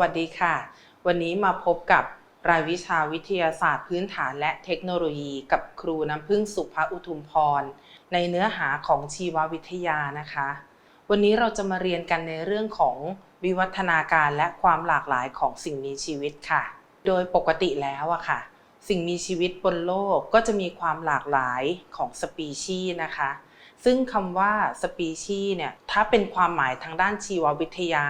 วัสดีค่ะ วันนี้มาพบกับรายวิชาวิทยาศาสตร์พื้นฐานและเทคโนโลยีกับครูน้ำพึ่งสุภอุทุมพร ในเนื้อหาของชีววิทยานะคะ วันนี้เราจะมาเรียนกันในเรื่องของวิวัฒนาการและความหลากหลายของสิ่งมีชีวิตค่ะ โดยปกติแล้วอะค่ะ สิ่งมีชีวิตบนโลกก็จะมีความหลากหลายของสปีชีส์นะคะซึ่งคำว่าสปีชีส์เนี่ยถ้าเป็นความหมายทางด้านชีววิทยา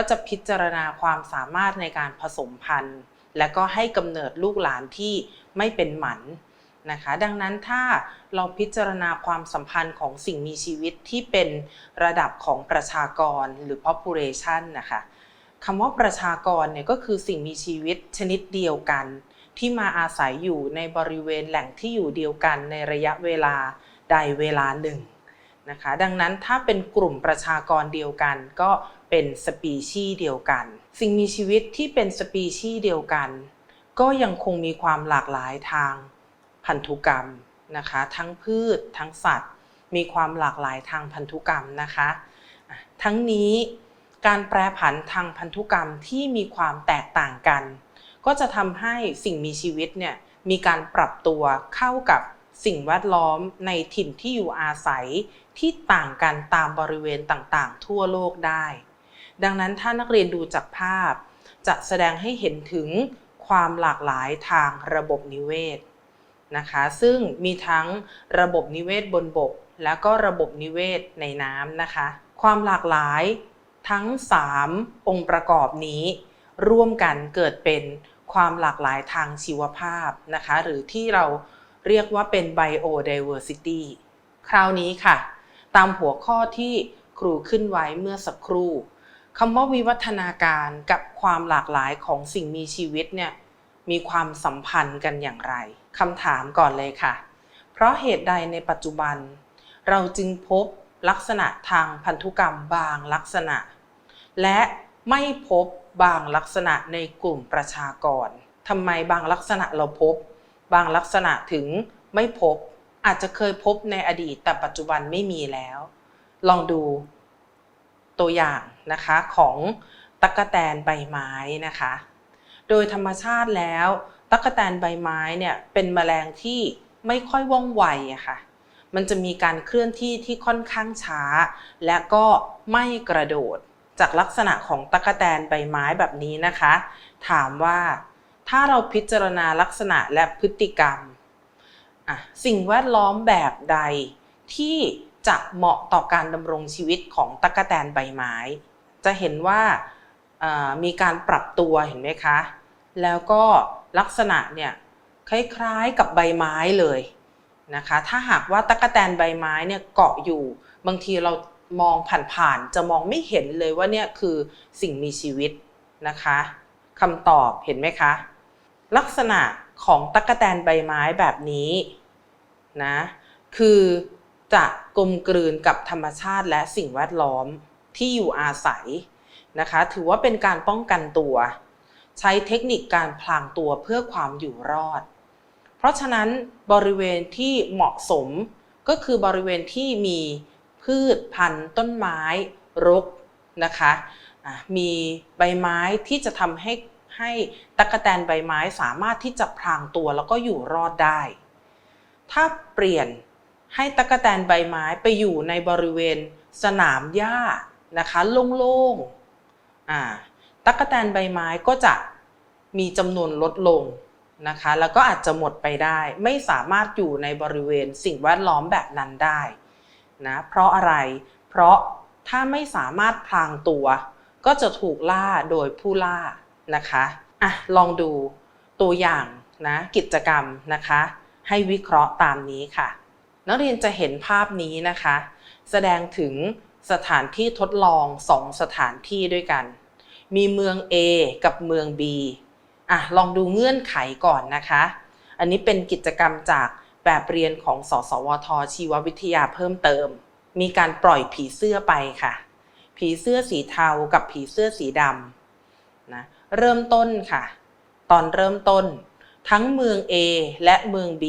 ก็จะพิจารณาความสามารถในการผสมพันธุ์ และก็ให้กำเนิดลูกหลานที่ไม่เป็นหมันนะคะดังนั้นถ้าเราพิจารณาความสัมพันธ์ของสิ่งมีชีวิตที่เป็นระดับของประชากรหรือ population นะคะคำว่าประชากรเนี่ยก็คือสิ่งมีชีวิตชนิดเดียวกัน ที่มาอาศัยอยู่ในบริเวณแหล่งที่อยู่เดียวกันในระยะเวลาใดเวลาหนึ่งนะคะดังนั้นถ้าเป็นกลุ่มประชากรเดียวกัน ก็ เป็นสปีชีส์เดียวกัน สิ่งมีชีวิตที่เป็นสปีชีส์เดียวกัน ก็ยังคงมีความหลากหลายทางพันธุกรรมนะคะ ทั้งพืชทั้งสัตว์ มีความหลากหลายทางพันธุกรรมนะคะ ทั้งนี้การแปรผันทางพันธุกรรมที่มีความแตกต่างกัน ก็จะทำให้สิ่งมีชีวิตเนี่ยมีการปรับตัวเข้ากับสิ่งแวดล้อมในถิ่นที่อยู่อาศัยที่ต่างกันตามบริเวณต่างๆ ทั่วโลกได้ ดังนั้นถ้านักเรียนดูจากภาพ จะแสดงให้เห็นถึงความหลากหลายทางระบบนิเวศนะคะซึ่งมีทั้งระบบนิเวศบนบก แล้วก็ระบบนิเวศในน้ำนะคะ ความหลากหลายทั้ง 3 องค์ประกอบนี้ ร่วมกันเกิดเป็นความหลากหลายทางชีวภาพนะคะ หรือที่เราเรียกว่าเป็น biodiversity คราวนี้ค่ะ ตามหัวข้อที่ครูขึ้นไว้เมื่อสักครู่ คำว่าวิวัฒนาการกับความหลากหลายของสิ่งมีชีวิตเนี่ยมีความสัมพันธ์กันอย่างไรคำถามก่อนเลยค่ะ เพราะเหตุใดในปัจจุบัน เราจึงพบลักษณะทางพันธุกรรมบางลักษณะ และไม่พบบางลักษณะในกลุ่มประชากรทำไมบางลักษณะเราพบ บางลักษณะถึงไม่พบ อาจจะเคยพบในอดีตแต่ปัจจุบันไม่มีแล้ว ลองดูตัวอย่าง นะคะของตั๊กแตนใบไม้นะคะ โดยธรรมชาติแล้วตั๊กแตนใบไม้เนี่ยเป็นแมลงที่ไม่ค่อยว่องไวอะค่ะ มันจะมีการเคลื่อนที่ที่ค่อนข้างช้า และก็ไม่กระโดดจากลักษณะของตั๊กแตนใบไม้แบบนี้นะคะ ถามว่าถ้าเราพิจารณาลักษณะและพฤติกรรม สิ่งแวดล้อมแบบใดที่จะเหมาะต่อการดำรงชีวิตของตั๊กแตนใบไม้ จะเห็นว่ามีการปรับตัวเห็นไหมคะ แล้วก็ลักษณะเนี่ยคล้ายๆกับใบไม้เลยนะคะ ถ้าหากว่าตั๊กแตนใบไม้เนี่ยเกาะอยู่ บางทีเรามองผ่านๆจะมองไม่เห็นเลยว่าเนี่ยคือสิ่งมีชีวิตนะคะคำตอบเห็นไหมคะ ลักษณะของตั๊กแตนใบไม้แบบนี้นะคือจะกลมกลืนกับธรรมชาติและสิ่งแวดล้อม ที่อยู่อาศัยนะคะ ถือว่าเป็นการป้องกันตัว ใช้เทคนิคการพลางตัวเพื่อความอยู่รอด เพราะฉะนั้นบริเวณที่เหมาะสมก็คือบริเวณที่มีพืชพันธุ์ต้นไม้รกนะคะมีใบไม้ที่จะทำให้ให้ตั๊กแตนใบไม้สามารถที่จะพรางตัวแล้วก็อยู่รอดได้ ถ้าเปลี่ยนให้ตั๊กแตนใบไม้ไปอยู่ในบริเวณสนามหญ้า นะคะโล่งๆอ่าตั๊กแตนใบไม้ก็จะมีจำนวนลดลงนะคะแล้วก็อาจจะหมดไปได้ ไม่สามารถอยู่ในบริเวณสิ่งแวดล้อมแบบนั้นได้นะเพราะอะไรเพราะถ้าไม่สามารถพรางตัว ก็จะถูกล่าโดยผู้ล่านะคะอะลองดูตัวอย่างนะกิจกรรมนะคะ ให้วิเคราะห์ตามนี้ค่ะ นักเรียนจะเห็นภาพนี้นะคะ แสดงถึง สถานที่ทดลอง2สถานที่ด้วยกัน มีเมือง A กับเมือง B อะลองดูเงื่อนไขก่อนนะคะ อันนี้เป็นกิจกรรมจากแบบเรียนของสสวท ชีววิทยาเพิ่มเติม มีการปล่อยผีเสื้อไปค่ะ ผีเสื้อสีเทากับผีเสื้อสีดำนะเริ่มต้นค่ะ ตอนเริ่มต้น ทั้งเมือง A และเมือง B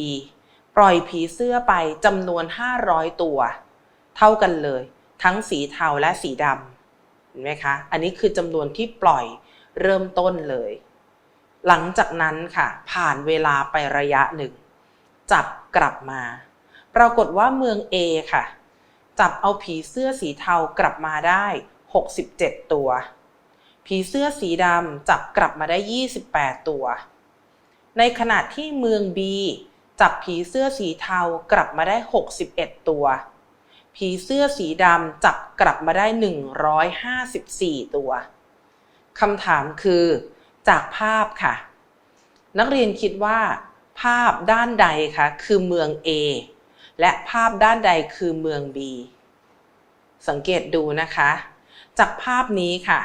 ปล่อยผีเสื้อไปจำนวน 500 ตัว เท่ากันเลย ทั้งสีเทาและสีดำเห็นไหมคะ อันนี้คือจำนวนที่ปล่อยเริ่มต้นเลย หลังจากนั้นค่ะ ผ่านเวลาไประยะหนึ่ง จับกลับมา ปรากฏว่าเมือง A ค่ะ จับเอาผีเสื้อสีเทากลับมาได้ 67 ตัว ผีเสื้อสีดำจับกลับมาได้ 28 ตัว ในขณะที่เมือง B จับผีเสื้อสีเทากลับมาได้ 61 ตัว ผีเสื้อสีดำจับกลับมาได้ 154 ตัวคำถามคือจากภาพค่ะ นักเรียนคิดว่า ภาพด้านใดคะคือเมือง A และภาพด้านใดคือเมือง B สังเกตดูนะคะ จากภาพนี้ค่ะ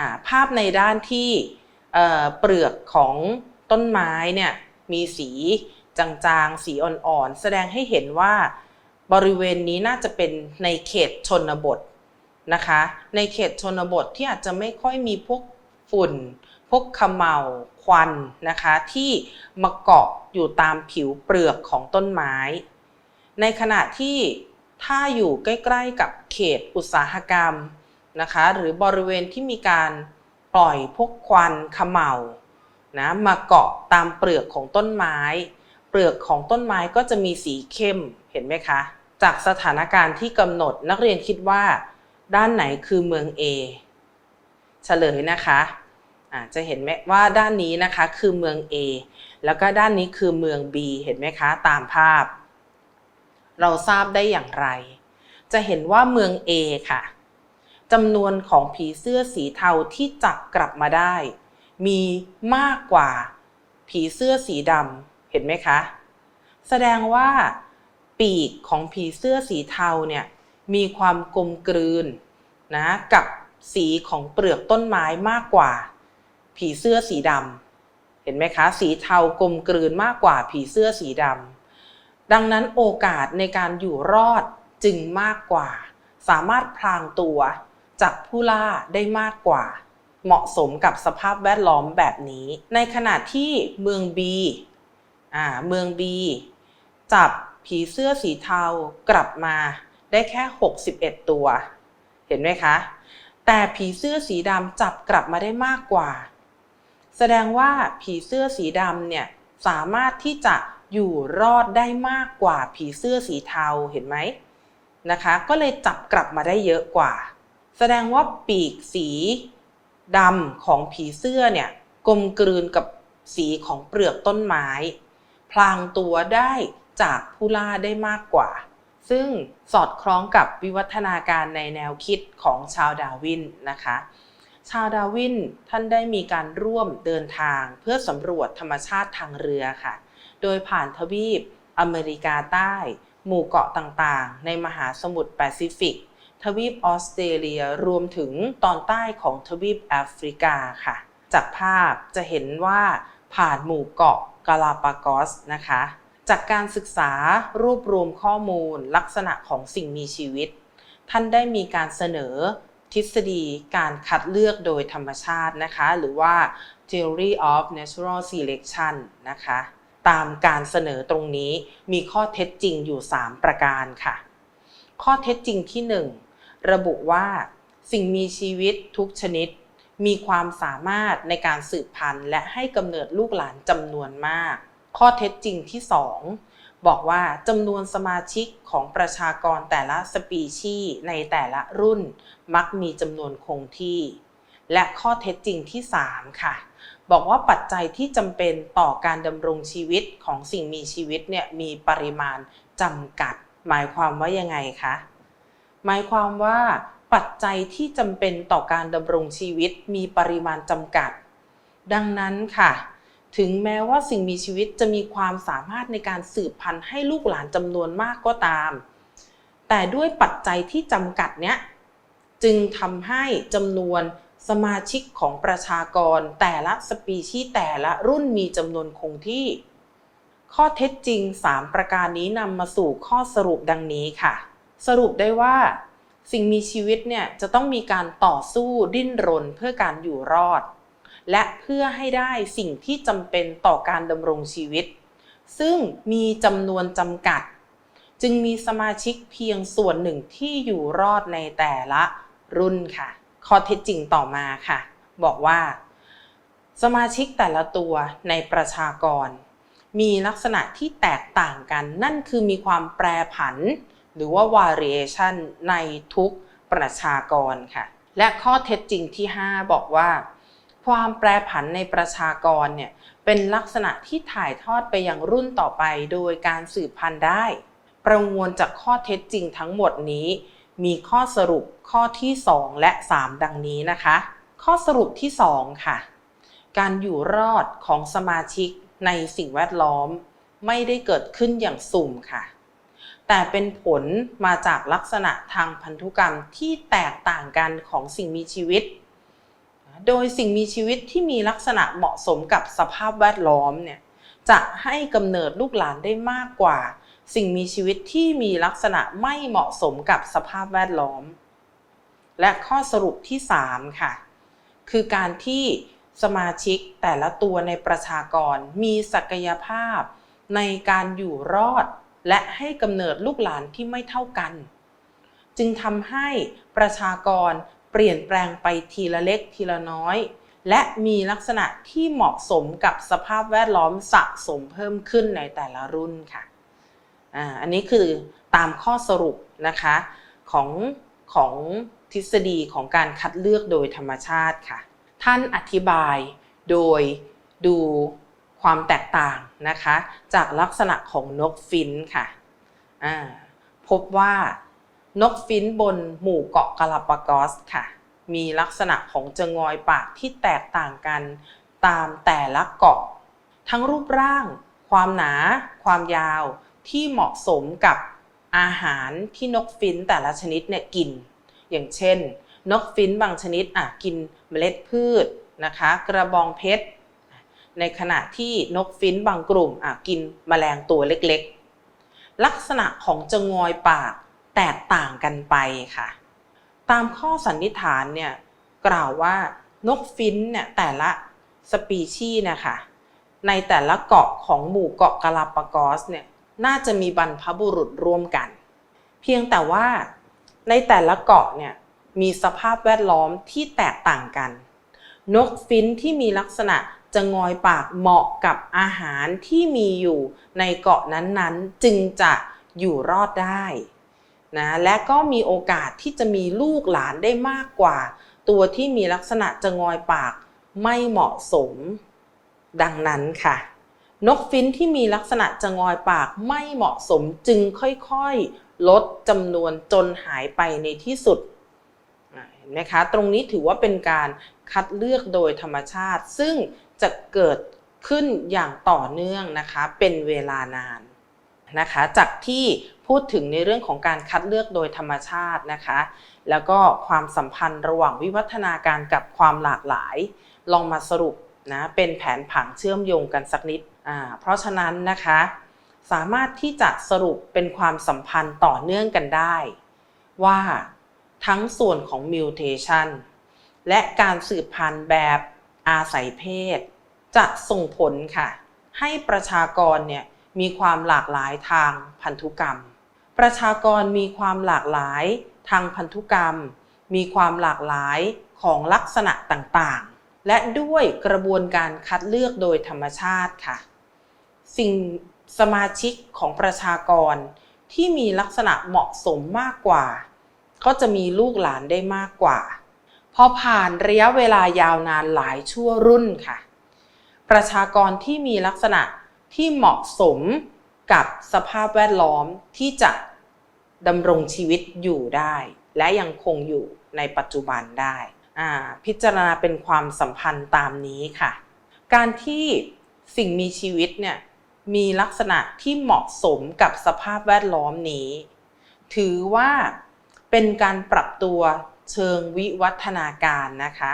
าภาพในด้านที่เเปลือกของต้นไม้เนี่ยมีสีจางๆ สีอ่อนๆ แสดงให้เห็นว่า บริเวณนี้น่าจะเป็นในเขตชนบทนะคะ ในเขตชนบทที่อาจจะไม่ค่อยมีพวกฝุ่น พวกขมเหลาควันนะคะ ที่มาเกาะอยู่ตามผิวเปลือกของต้นไม้ ในขณะที่ถ้าอยู่ใกล้ๆกับเขตอุตสาหกรรมนะคะ หรือบริเวณที่มีการปล่อยพวกควันขมเหลานะมาเกาะตามเปลือกของต้นไม้ ลือกของต้นไม้ก็จะมีสีเข้มเห็นไหมคะ จากสถานการณ์ที่กำหนดนักเรียนคิดว่า ด้านไหนคือเมือง A เฉลยนะคะะจะเห็นไหมว่าด้านนี้นะคะคือเมือง A แล้วก็ด้านนี้คือเมือง B เห็นไหมคะ ตามภาพ เราทราบได้อย่างไร จะเห็นว่าเมือง A ค่ะจำนวนของผีเสื้อสีเทาที่จับกลับมาได้ มีมากกว่าผีเสื้อสีดำ ห็นไหมคะ แสดงว่าปีกของผีเสื้อสีเทาเนี่ยมีความกลมกลืนนะกับสีของเปลือกต้นไม้มากกว่า ผีเสื้อสีดำเห็นไหมคะ สีเทากลมกลืนมากกว่าผีเสื้อสีดำดังนั้นโอกาสในการอยู่รอดจึงมากกว่า สามารถพลางตัวจากผู้ล่าได้มากกว่า เหมาะสมกับสภาพแวดล้อมแบบนี้ ในขณะที่เมือง B อ่าเมือง B จับผีเสื้อสีเทากลับมาได้แค่ 61 ตัว เห็นไหมคะ แต่ผีเสื้อสีดำจับกลับมาได้มากกว่า แสดงว่าผีเสื้อสีดำเนี่ยสามารถที่จะอยู่รอดได้มากกว่าผีเสื้อสีเทาเห็นไหมนะคะ ก็เลยจับกลับมาได้เยอะกว่า แสดงว่าปีกสีดำของผีเสื้อเนี่ยกลมกลืนกับสีของเปลือกต้นไม้ พลางตัวได้จากผู้ล่าได้มากกว่า ซึ่งสอดคล้องกับวิวัฒนาการในแนวคิดของชาวดาวินนะคะ ชาวดาวินท่านได้มีการร่วมเดินทางเพื่อสำรวจธรรมชาติทางเรือค่ะ โดยผ่านทวีปอเมริกาใต้ หมู่เกาะต่างๆ ในมหาสมุทรแปซิฟิก ทวีปออสเตรเลียรวมถึงตอนใต้ของทวีปแอฟริกาค่ะ จากภาพจะเห็นว่าผ่านหมู่เกาะ กาลาปากอสนะคะ จากการศึกษารวบรวมข้อมูลลักษณะของสิ่งมีชีวิต ท่านได้มีการเสนอทฤษฎีการคัดเลือกโดยธรรมชาตินะคะ หรือว่า theory of natural selection นะคะ ตามการเสนอตรงนี้มีข้อเท็จจริงอยู่ 3 ประการค่ะ ข้อเท็จจริงที่ 1 ระบุว่าสิ่งมีชีวิตทุกชนิด มีความสามารถในการสืบพันธุ์และให้กำเนิดลูกหลานจำนวนมาก ข้อเท็จจริงที่ 2 บอกว่าจำนวนสมาชิกของประชากรแต่ละสปีชีส์ในแต่ละรุ่น มักมีจำนวนคงที่ และข้อเท็จจริงที่ 3 ค่ะ บอกว่าปัจจัยที่จำเป็นต่อการดำรงชีวิตของสิ่งมีชีวิตเนี่ยมีปริมาณจำกัด หมายความว่ายังไงคะหมายความว่า ปัจจัยที่จำเป็นต่อการดำรงชีวิตมีปริมาณจำกัด ดังนั้นค่ะ ถึงแม้ว่าสิ่งมีชีวิตจะมีความสามารถในการสืบพันธุ์ให้ลูกหลานจำนวนมากก็ตาม แต่ด้วยปัจจัยที่จำกัดเนี้ยจึงทำให้จำนวนสมาชิกของประชากรแต่ละสปีชีส์แต่ละรุ่นมีจำนวนคงที่ ข้อเท็จจริง 3 ประการนี้นำมาสู่ข้อสรุปดังนี้ค่ะ สรุปได้ว่า สิ่งมีชีวิตเนี่ยจะต้องมีการต่อสู้ดิ้นรนเพื่อการอยู่รอด และเพื่อให้ได้สิ่งที่จำเป็นต่อการดำรงชีวิต ซึ่งมีจำนวนจำกัด จึงมีสมาชิกเพียงส่วนหนึ่งที่อยู่รอดในแต่ละรุ่นค่ะ ข้อเท็จจริงต่อมาค่ะ บอกว่า สมาชิกแต่ละตัวในประชากร มีลักษณะที่แตกต่างกัน นั่นคือมีความแปรผัน หรือว่า variation ในทุกประชากรค่ะ และข้อเท็จจริงที่ 5 บอกว่า ความแปรผันในประชากรเนี่ยเป็นลักษณะที่ถ่ายทอดไปยังรุ่นต่อไปโดยการสืบพันธุ์ได้ ประมวลจากข้อเท็จจริงทั้งหมดนี้ มีข้อสรุปข้อที่ 2 และ 3 ดังนี้นะคะ ข้อสรุปที่ 2 ค่ะ การอยู่รอดของสมาชิกในสิ่งแวดล้อม ไม่ได้เกิดขึ้นอย่างสุ่มค่ะ แต่เป็นผลมาจากลักษณะทางพันธุกรรมที่แตกต่างกันของสิ่งมีชีวิต โดยสิ่งมีชีวิตที่มีลักษณะเหมาะสมกับสภาพแวดล้อมเนี่ยจะให้กำเนิดลูกหลานได้มากกว่า สิ่งมีชีวิตที่มีลักษณะไม่เหมาะสมกับสภาพแวดล้อม และข้อสรุปที่ 3 ค่ะ คือการที่สมาชิกแต่ละตัวในประชากรมีศักยภาพในการอยู่รอด และให้กำเนิดลูกหลานที่ไม่เท่ากัน จึงทำให้ประชากรเปลี่ยนแปลงไปทีละเล็กทีละน้อย และมีลักษณะที่เหมาะสมกับสภาพแวดล้อมสะสมเพิ่มขึ้นในแต่ละรุ่นค่ะอ่าอันนี้คือตามข้อสรุปนะคะของของทฤษฎีของการคัดเลือกโดยธรรมชาติค่ะ ท่านอธิบายโดยดู ความแตกต่างนะคะ จากลักษณะของนกฟินค่ะพบว่านกฟินบนหมู่เกาะกาลาปากอสค่ะ มีลักษณะของจงอยปากที่แตกต่างกันตามแต่ละเกาะ ทั้งรูปร่าง ความหนา ความยาวที่เหมาะสมกับอาหารที่นกฟินแต่ละชนิดเนี่ยกิน อย่างเช่น นกฟินบางชนิดอะกินเมล็ดพืชนะคะ กระบองเพชร ในขณะที่นกฟินบางกลุ่มกินแมลงตัวเล็กๆ ลักษณะของจะงอยปากแตกต่างกันไปค่ะ ตามข้อสันนิษฐานเนี่ยกล่าวว่านกฟินเนี่ยแต่ละสปีชีส์นะคะในแต่ละเกาะของหมู่เกาะกาลาปากอสเนี่ยน่าจะมีบรรพบุรุษร่วมกัน เพียงแต่ว่าในแต่ละเกาะเนี่ยมีสภาพแวดล้อมที่แตกต่างกัน นกฟินที่มีลักษณะ จะงอยปากเหมาะกับอาหารที่มีอยู่ในเกาะนั้นๆ จึงจะอยู่รอดได้นะและก็มีโอกาสที่จะมีลูกหลานได้มากกว่า ตัวที่มีลักษณะจะงอยปากไม่เหมาะสม ดังนั้นค่ะ นกฟินที่มีลักษณะจะงอยปากไม่เหมาะสมจึงค่อยๆ ลดจำนวนจนหายไปในที่สุดเห็นไหมคะ ตรงนี้ถือว่าเป็นการคัดเลือกโดยธรรมชาติ ซึ่ง จะเกิดขึ้นอย่างต่อเนื่องนะคะเป็นเวลานานนะคะจากที่พูดถึงในเรื่องของการคัดเลือกโดยธรรมชาตินะคะ แล้วก็ความสัมพันธ์ระหว่างวิวัฒนาการกับความหลากหลาย ลองมาสรุปนะเป็นแผนผังเชื่อมโยงกันสักนิดอ่าเพราะฉะนั้นนะคะ สามารถที่จะสรุปเป็นความสัมพันธ์ต่อเนื่องกันได้ ว่าทั้งส่วนของมิวเทชันและการสืบพันธุ์แบบ อาศัยเพศ จะส่งผลค่ะ ให้ประชากรเนี่ยมีความหลากหลายทางพันธุกรรม ประชากรมีความหลากหลายทางพันธุกรรม มีความหลากหลายของลักษณะต่างๆ และด้วยกระบวนการคัดเลือกโดยธรรมชาติค่ะ สิ่งสมาชิกของประชากรที่มีลักษณะเหมาะสมมากกว่า ก็จะมีลูกหลานได้มากกว่า พอผ่านระยะเวลายาวนานหลายชั่วรุ่นค่ะ ประชากรที่มีลักษณะที่เหมาะสมกับสภาพแวดล้อมที่จะดำรงชีวิตอยู่ได้ และยังคงอยู่ในปัจจุบันได้พิจารณาเป็นความสัมพันธ์ตามนี้ค่ะ การที่สิ่งมีชีวิตเนี่ยมีลักษณะที่เหมาะสมกับสภาพแวดล้อมนี้ ถือว่าเป็นการปรับตัว เชิงวิวัฒนาการนะคะ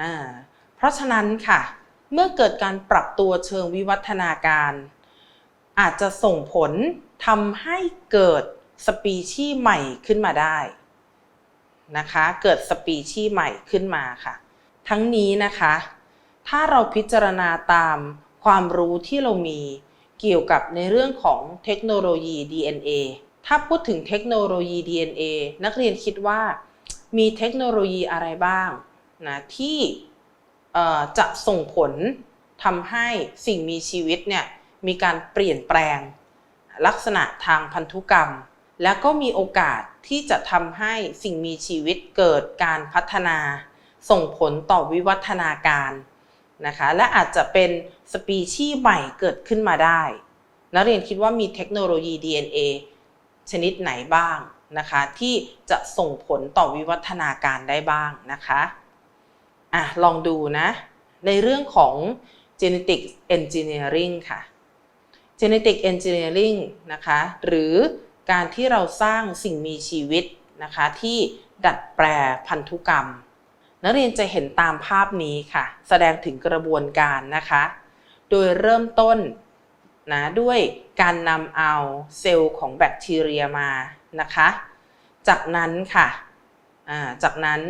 อ่าเพราะฉะนั้นค่ะ เมื่อเกิดการปรับตัวเชิงวิวัฒนาการ อาจจะส่งผลทำให้เกิดสปีชีส์ใหม่ขึ้นมาได้นะคะเกิดสปีชีส์ใหม่ขึ้นมาค่ะ ทั้งนี้นะคะ ถ้าเราพิจารณาตามความรู้ที่เรามีเกี่ยวกับในเรื่องของเทคโนโลยี DNA ถ้าพูดถึงเทคโนโลยี DNA นักเรียนคิดว่า มีเทคโนโลยีอะไรบ้างนะที่จะส่งผลทำให้สิ่งมีชีวิตเนี่ยมีการเปลี่ยนแปลง ลักษณะทางพันธุกรรม และก็มีโอกาสที่จะทำให้สิ่งมีชีวิตเกิดการพัฒนา ส่งผลต่อวิวัฒนาการนะคะและอาจจะเป็นสปีชีส์ใหม่เกิดขึ้นมาได้ นักเรียนคิดว่ามีเทคโนโลยี DNA ชนิดไหนบ้าง นะคะ ที่จะส่งผลต่อวิวัฒนาการได้บ้างนะคะอะลองดูนะ ในเรื่องของ genetic engineering ค่ะ genetic engineering นะคะ หรือการที่เราสร้างสิ่งมีชีวิตนะคะ ที่ดัดแปลพันธุกรรม นักเรียนจะเห็นตามภาพนี้ค่ะ แสดงถึงกระบวนการนะคะ โดยเริ่มต้นนะด้วยการนำเอาเซลล์ของแบคทีเรียมา นะคะ จากนั้นค่ะจากนั้น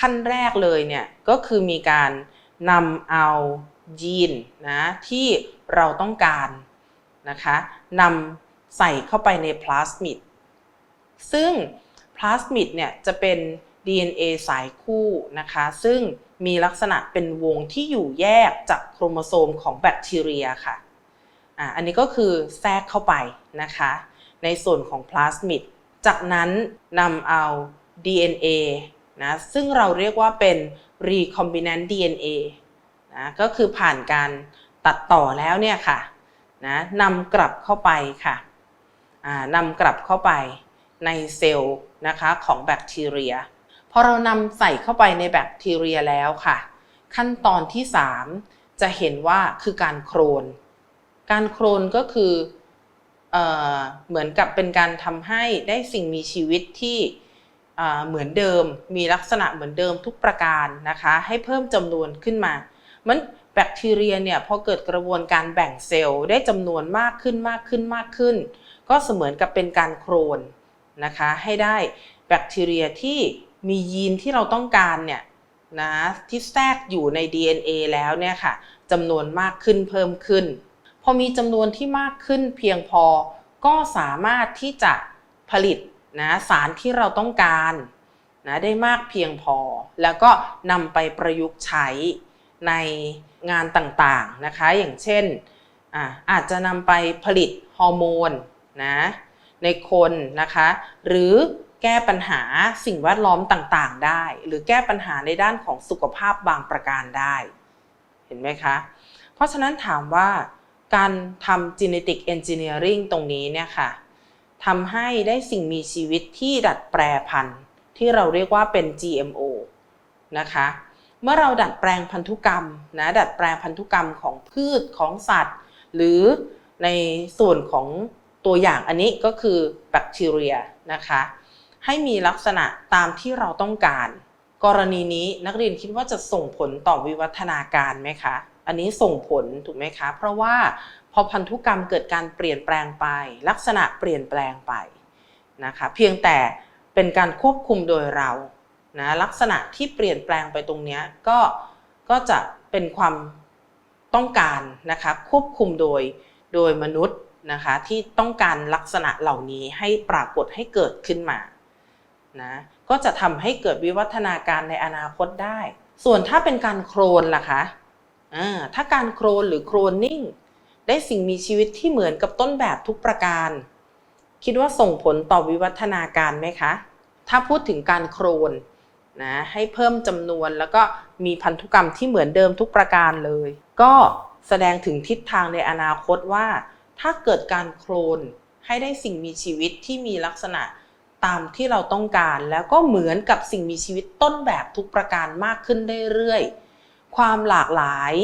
ขั้นแรกเลยเนี่ยก็คือมีการนำเอายีนนะที่เราต้องการนะคะนำใส่เข้าไปในพลาสมิดซึ่งพลาสมิดเนี่ยจะเป็น DNA สายคู่นะคะซึ่งมีลักษณะเป็นวงที่อยู่แยกจากโครโมโซมของแบคทีเรียค่ะอ่าอันนี้ก็คือแทรกเข้าไปนะคะ ในส่วนของพลาสมิด จากนั้นนำเอา DNA นะซึ่งเราเรียกว่าเป็น recombinant DNA นะก็คือผ่านการตัดต่อแล้วเนี่ยค่ะนะนำกลับเข้าไปค่ะนำกลับเข้าไปในเซลล์นะคะของแบคทีเรีย พอเรานำใส่เข้าไปในแบคทีเรียแล้วค่ะ ขั้นตอนที่ 3 จะเห็นว่าคือการโครน การโครนก็คือ เหมือนกับเป็นการทำให้ได้สิ่งมีชีวิตที่เหมือนเดิม มีลักษณะเหมือนเดิมทุกประการนะคะ ให้เพิ่มจำนวนขึ้นมา มันแบคทีเรียเนี่ยพอเกิดกระบวนการแบ่งเซลล์ได้จำนวนมากขึ้นมากขึ้นมากขึ้น ก็เสมือนกับเป็นการโครนนะคะ ให้ได้แบคทีเรียที่มียีนที่เราต้องการเนี่ยนะที่แทรกอยู่ใน DNA แล้วเนี่ยค่ะจำนวนมากขึ้นเพิ่มขึ้น อมีจำนวนที่มากขึ้นเพียงพอ ก็สามารถที่จะผลิตนะสารที่เราต้องการนะได้มากเพียงพอ แล้วก็นำไปประยุกต์ใช้ในงานต่างๆนะคะ อย่างเช่นอาอาจจะนำไปผลิตฮอร์โมนนะในคนนะคะ หรือแก้ปัญหาสิ่งแวดล้อมต่างๆ ได้ หรือแก้ปัญหาในด้านของสุขภาพบางประการได้ เห็นไหมคะ เพราะฉะนั้นถามว่า การทำ genetic engineering ตรงนี้เนี่ยค่ะทำให้ได้สิ่งมีชีวิตที่ดัดแปรพันธุ์ ที่เราเรียกว่าเป็น GMO นะคะ เมื่อเราดัดแปลงพันธุกรรมนะดัดแปลงพันธุกรรมของพืชของสัตว์ หรือในส่วนของตัวอย่างอันนี้ก็คือแบคทีเรียนะคะ ให้มีลักษณะตามที่เราต้องการ กรณีนี้นักเรียนคิดว่าจะส่งผลต่อวิวัฒนาการไหมคะ อันนี้ส่งผลถูกไหมคะ เพราะว่าพอพันธุกรรมเกิดการเปลี่ยนแปลงไป ลักษณะเปลี่ยนแปลงไปนะคะเพียงแต่เป็นการควบคุมโดยเรานะลักษณะที่เปลี่ยนแปลงไปตรงนี้ก็ก็จะเป็นความต้องการนะคะควบคุมโดยโดยมนุษย์นะคะที่ต้องการลักษณะเหล่านี้ให้ปรากฏให้เกิดขึ้นมานะก็จะทำให้เกิดวิวัฒนาการในอนาคตได้ ส่วนถ้าเป็นการโครนล่ะคะ ถ้าการโครนหรือโครนนิ่ง ได้สิ่งมีชีวิตที่เหมือนกับต้นแบบทุกประการ คิดว่าส่งผลต่อวิวัฒนาการไหมคะ ถ้าพูดถึงการโครนนะให้เพิ่มจำนวนแล้วก็มีพันธุกรรมที่เหมือนเดิมทุกประการเลย ก็แสดงถึงทิศทางในอนาคตว่า ถ้าเกิดการโครนให้ได้สิ่งมีชีวิตที่มีลักษณะตามที่เราต้องการ แล้วก็เหมือนกับสิ่งมีชีวิตต้นแบบทุกประการมากขึ้นเรื่อยๆ ความหลากหลาย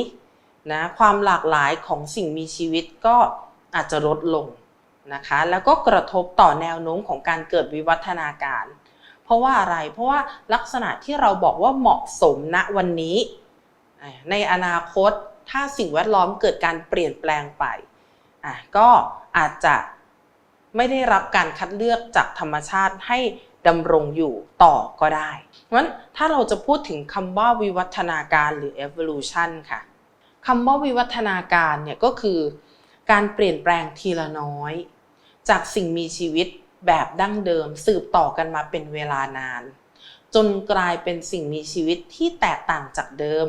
นะความหลากหลายของสิ่งมีชีวิตก็อาจจะลดลงนะคะแล้วก็กระทบต่อแนวโน้มของการเกิดวิวัฒนาการ เพราะว่าอะไรเพราะว่าลักษณะที่เราบอกว่าเหมาะสมณวันนี้ ในอนาคตถ้าสิ่งแวดล้อมเกิดการเปลี่ยนแปลงไปก็อาจจะไม่ได้รับการคัดเลือกจากธรรมชาติให้ ดำรงอยู่ต่อก็ได้เพราะฉะนั้นถ้าเราจะพูดถึงคำว่าวิวัฒนาการหรือ evolution ค่ะคำว่าวิวัฒนาการเนี่ยก็คือการเปลี่ยนแปลงทีละน้อย จากสิ่งมีชีวิตแบบดั้งเดิมสืบต่อกันมาเป็นเวลานาน จนกลายเป็นสิ่งมีชีวิตที่แตกต่างจากเดิม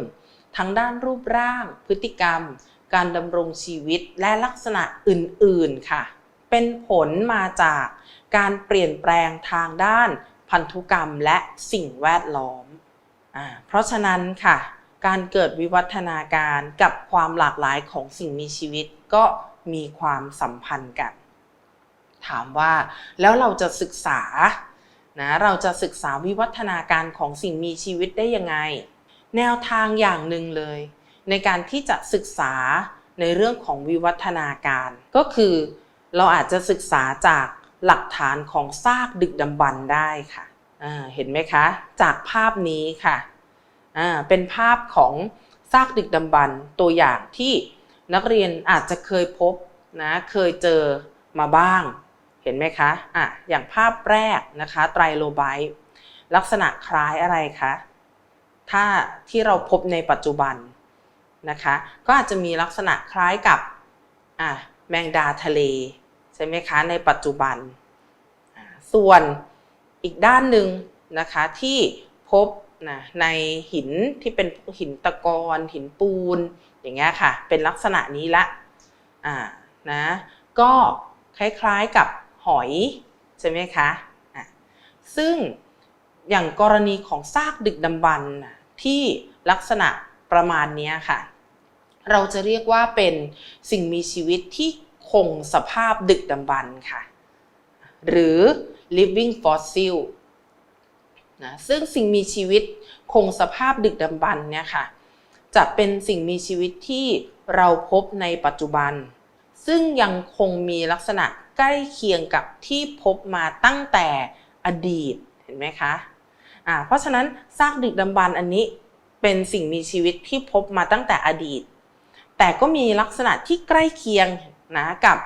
ทั้งด้านรูปร่าง พฤติกรรม การดำรงชีวิตและลักษณะอื่นๆค่ะ เป็นผลมาจาก การเปลี่ยนแปลงทางด้านพันธุกรรมและสิ่งแวดล้อมอเพราะฉะนั้นค่ะ การเกิดวิวัฒนาการกับความหลากหลายของสิ่งมีชีวิตก็มีความสัมพันธ์กัน ถามว่าแล้วเราจะศึกษานะเราจะศึกษาวิวัฒนาการของสิ่งมีชีวิตได้ยังไง แนวทางอย่างหนึ่งเลย ในการที่จะศึกษาในเรื่องของวิวัฒนาการ ก็คือเราอาจจะศึกษาจาก หลักฐานของซากดึกดำบรรพ์ได้ค่ะเห็นไหมคะ จากภาพนี้ค่ะเป็นภาพของซากดึกดำบรรพ์ตัวอย่างที่นักเรียนอาจจะเคยพบนะเคยเจอมาบ้าง เห็นไหมคะอะอย่างภาพแรกนะคะไตรโลไบต์ลักษณะคล้ายอะไรคะถ้าที่เราพบในปัจจุบันนะคะ ก็อาจจะมีลักษณะคล้ายกับอะแมงดาทะเล ใช่ไหมคะในปัจจุบัน ส่วนอีกด้านหนึ่งนะคะที่พบนะในหินที่เป็นหินตะกอนหินปูนอย่างเงี้ยค่ะเป็นลักษณะนี้ละอ่านะก็คล้ายๆกับหอยใช่ไหมคะอะซึ่งอย่างกรณีของซากดึกดำบรรพ์ที่ลักษณะประมาณนี้ค่ะ เราจะเรียกว่าเป็นสิ่งมีชีวิตที่ คงสภาพดึกดำบรรพ์ค่ะ หรือ living fossil นะซึ่งสิ่งมีชีวิตคงสภาพดึกดำบรรพ์เนี่ยค่ะ จะเป็นสิ่งมีชีวิตที่เราพบในปัจจุบัน ซึ่งยังคงมีลักษณะใกล้เคียงกับที่พบมาตั้งแต่อดีตเห็นไหมคะเพราะฉะนั้นซากดึกดำบรรพ์อันนี้เป็นสิ่งมีชีวิตที่พบมาตั้งแต่อดีต แต่ก็มีลักษณะที่ใกล้เคียง นะกับ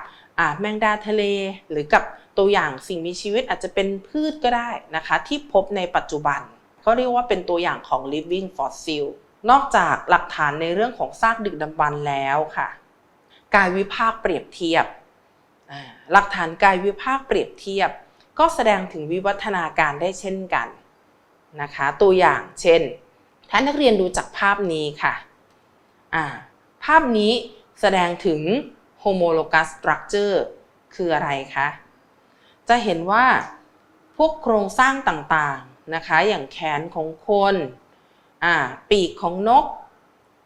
แมงดาทะเลหรือกับตัวอย่างสิ่งมีชีวิตอาจจะเป็นพืชก็ได้นะคะที่พบในปัจจุบัน ก็เรียกว่าเป็นตัวอย่างของ living fossil นอกจากหลักฐานในเรื่องของซากดึกดำบรรพ์แล้วค่ะ กายวิภาคเปรียบเทียบ หลักฐานกายวิภาคเปรียบเทียบ ก็แสดงถึงวิวัฒนาการได้เช่นกันนะคะ ตัวอย่างเช่น ถ้านักเรียนดูจากภาพนี้ค่ะ ภาพนี้แสดงถึง homologous structure คืออะไรคะ จะเห็นว่าพวกโครงสร้างต่างๆนะคะ อย่างแขนของคนปีกของนก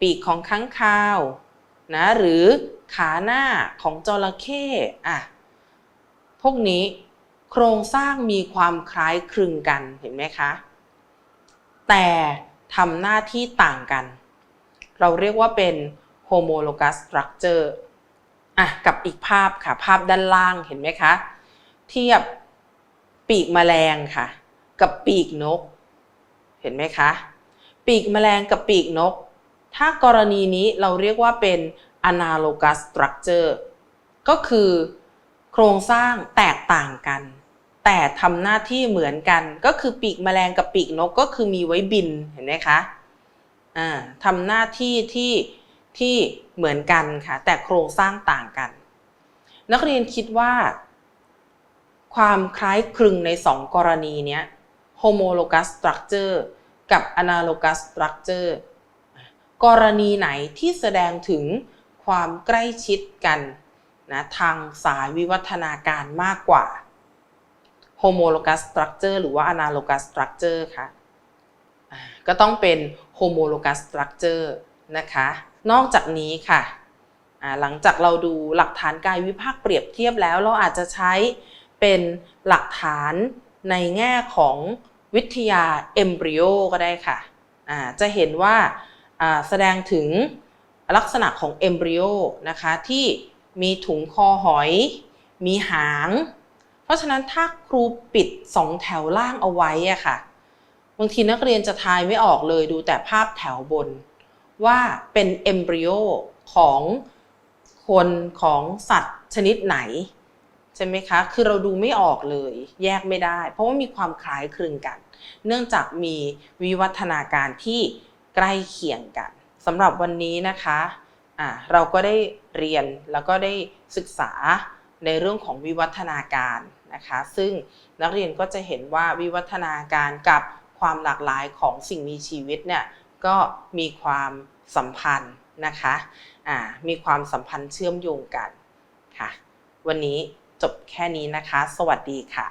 ปีกของค้างคาวนะหรือขาหน้าของจระเข้อะพวกนี้โครงสร้างมีความคล้ายคลึงกันเห็นไหมคะ แต่ทำหน้าที่ต่างกัน เราเรียกว่าเป็น homologous structure อะกับอีกภาพค่ะ ภาพด้านล่างเห็นไหมคะ เทียบปีกแมลงค่ะ กับปีกนก เห็นไหมคะ ปีกแมลงกับปีกนก ถ้ากรณีนี้เราเรียกว่าเป็น analogous structure ก็คือโครงสร้างแตกต่างกัน แต่ทำหน้าที่เหมือนกัน ก็คือปีกแมลงกับปีกนกก็คือมีไว้บินเห็นไหมคะอ่าทำหน้าที่ที่ที่ เหมือนกันค่ะ แต่โครงสร้างต่างกัน นักเรียนคิดว่า ความคล้ายคลึงในสองกรณีนี้ homologous structure กับ analogous structure กรณีไหนที่แสดงถึงความใกล้ชิดกันนะทางสายวิวัฒนาการมากกว่า homologous structure หรือว่า analogous structure ค่ะอ่าก็ต้องเป็น homologous structure นะคะ นอกจากนี้ค่ะหลังจากเราดูหลักฐานกายวิภาคเปรียบเทียบแล้ว เราอาจจะใช้เป็นหลักฐานในแง่ของวิทยาเอมบริโอก็ได้ค่ะจะเห็นว่าอ่าแสดงถึงลักษณะของเอมบริโอนะคะที่มีถุงคอหอย มีหาง เพราะฉะนั้นถ้าครูปิดสองแถวล่างเอาไว้อะค่ะบางทีนักเรียนจะทายไม่ออกเลยดูแต่ภาพแถวบน ว่าเป็นเอมบริโอของคนของสัตว์ชนิดไหนใช่ไหมคะ คือเราดูไม่ออกเลย แยกไม่ได้ เพราะว่ามีความคล้ายคลึงกัน เนื่องจากมีวิวัฒนาการที่ใกล้เคียงกันสำหรับวันนี้นะคะเราก็ได้เรียนแล้วก็ได้ศึกษาในเรื่องของวิวัฒนาการนะคะ ซึ่งนักเรียนก็จะเห็นว่าวิวัฒนาการกับความหลากหลายของสิ่งมีชีวิตเนี่ย ก็มีความสัมพันธ์นะคะอ่ามีความสัมพันธ์เชื่อมโยงกันค่ะ วันนี้จบแค่นี้นะคะ สวัสดีค่ะ